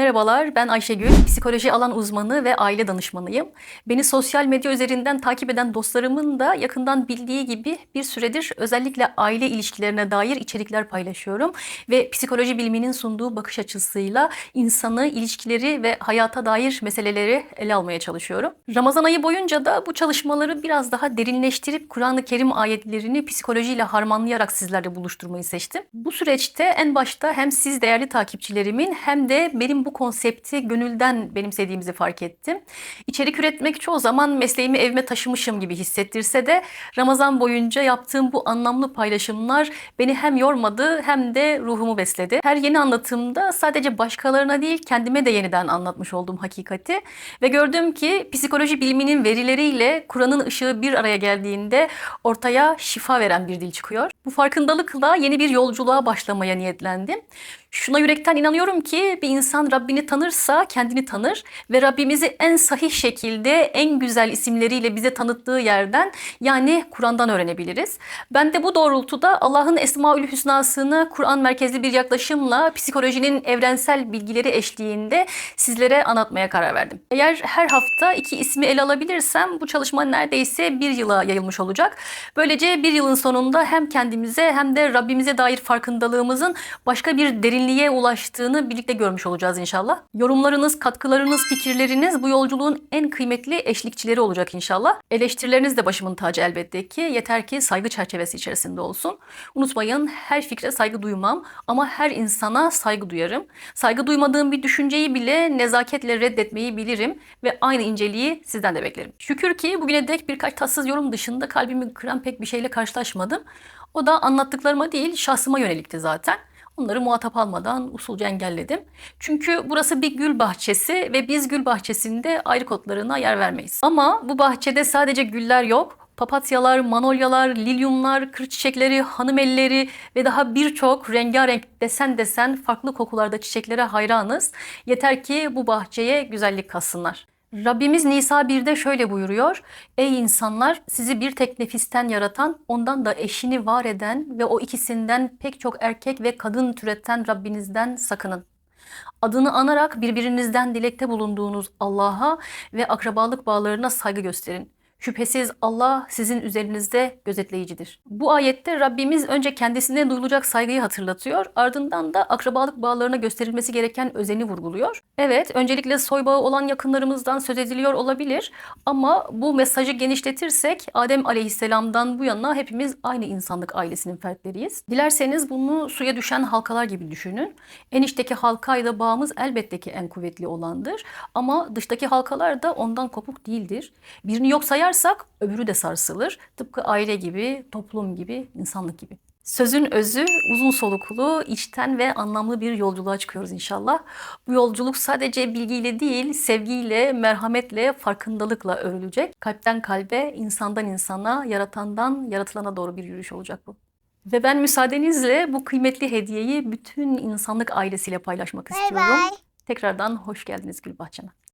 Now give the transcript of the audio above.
Merhabalar, ben Ayşegül, psikoloji alan uzmanı ve aile danışmanıyım. Beni sosyal medya üzerinden takip eden dostlarımın da yakından bildiği gibi bir süredir özellikle aile ilişkilerine dair içerikler paylaşıyorum ve psikoloji biliminin sunduğu bakış açısıyla insanı, ilişkileri ve hayata dair meseleleri ele almaya çalışıyorum. Ramazan ayı boyunca da bu çalışmaları biraz daha derinleştirip Kur'an-ı Kerim ayetlerini psikolojiyle harmanlayarak sizlerle buluşturmayı seçtim. Bu süreçte en başta hem siz değerli takipçilerimin hem de benim bu konsepti gönülden benimsediğimizi fark ettim. İçerik üretmek çoğu zaman mesleğimi evime taşımışım gibi hissettirse de Ramazan boyunca yaptığım bu anlamlı paylaşımlar beni hem yormadı hem de ruhumu besledi. Her yeni anlatımda sadece başkalarına değil kendime de yeniden anlatmış olduğum hakikati ve gördüm ki psikoloji biliminin verileriyle Kur'an'ın ışığı bir araya geldiğinde ortaya şifa veren bir dil çıkıyor. Bu farkındalıkla yeni bir yolculuğa başlamaya niyetlendim. Şuna yürekten inanıyorum ki bir insan Rabbini tanırsa kendini tanır ve Rabbimizi en sahih şekilde en güzel isimleriyle bize tanıttığı yerden yani Kur'an'dan öğrenebiliriz. Ben de bu doğrultuda Allah'ın Esmaül Hüsna'sını Kur'an merkezli bir yaklaşımla psikolojinin evrensel bilgileri eşliğinde sizlere anlatmaya karar verdim. Eğer her hafta iki ismi ele alabilirsem bu çalışma neredeyse bir yıla yayılmış olacak. Böylece bir yılın sonunda hem kendimize hem de Rabbimize dair farkındalığımızın başka bir derinliğe ulaştığını birlikte görmüş olacağız inşallah. Yorumlarınız, katkılarınız, fikirleriniz bu yolculuğun en kıymetli eşlikçileri olacak inşallah. Eleştirileriniz de başımın tacı elbette ki. Yeter ki saygı çerçevesi içerisinde olsun. Unutmayın her fikre saygı duymam ama her insana saygı duyarım. Saygı duymadığım bir düşünceyi bile nezaketle reddetmeyi bilirim ve aynı inceliği sizden de beklerim. Şükür ki bugüne dek birkaç tatsız yorum dışında kalbimi kıran pek bir şeyle karşılaşmadım. O da anlattıklarıma değil şahsıma yönelikti zaten. Onları muhatap almadan usulca engelledim. Çünkü burası bir gül bahçesi ve biz gül bahçesinde ayrı kodlarına yer vermeyiz. Ama bu bahçede sadece güller yok. Papatyalar, manolyalar, lilyumlar, kır çiçekleri, hanım elleri ve daha birçok rengarenk desen desen farklı kokularda çiçeklere hayranız. Yeter ki bu bahçeye güzellik katsınlar. Rabbimiz Nisa 1'de şöyle buyuruyor. Ey insanlar sizi bir tek nefisten yaratan, ondan da eşini var eden ve o ikisinden pek çok erkek ve kadın türeten Rabbinizden sakının. Adını anarak birbirinizden dilekte bulunduğunuz Allah'a ve akrabalık bağlarına saygı gösterin. Şüphesiz Allah sizin üzerinizde gözetleyicidir. Bu ayette Rabbimiz önce kendisine duyulacak saygıyı hatırlatıyor, ardından da akrabalık bağlarına gösterilmesi gereken özeni vurguluyor. Evet, öncelikle soy bağı olan yakınlarımızdan söz ediliyor olabilir ama bu mesajı genişletirsek Adem Aleyhisselam'dan bu yana hepimiz aynı insanlık ailesinin fertleriyiz. Dilerseniz bunu suya düşen halkalar gibi düşünün. En içteki halkayla bağımız elbette ki en kuvvetli olandır ama dıştaki halkalar da ondan kopuk değildir. Birini yok sayar sayarsak öbürü de sarsılır. Tıpkı aile gibi, toplum gibi, insanlık gibi. Sözün özü uzun soluklu, içten ve anlamlı bir yolculuğa çıkıyoruz inşallah. Bu yolculuk sadece bilgiyle değil, sevgiyle, merhametle, farkındalıkla örülecek. Kalpten kalbe, insandan insana, yaratandan yaratılana doğru bir yürüyüş olacak bu. Ve ben müsaadenizle bu kıymetli hediyeyi bütün insanlık ailesiyle paylaşmak istiyorum. bay. Tekrardan hoş geldiniz Gülbahçe'ne.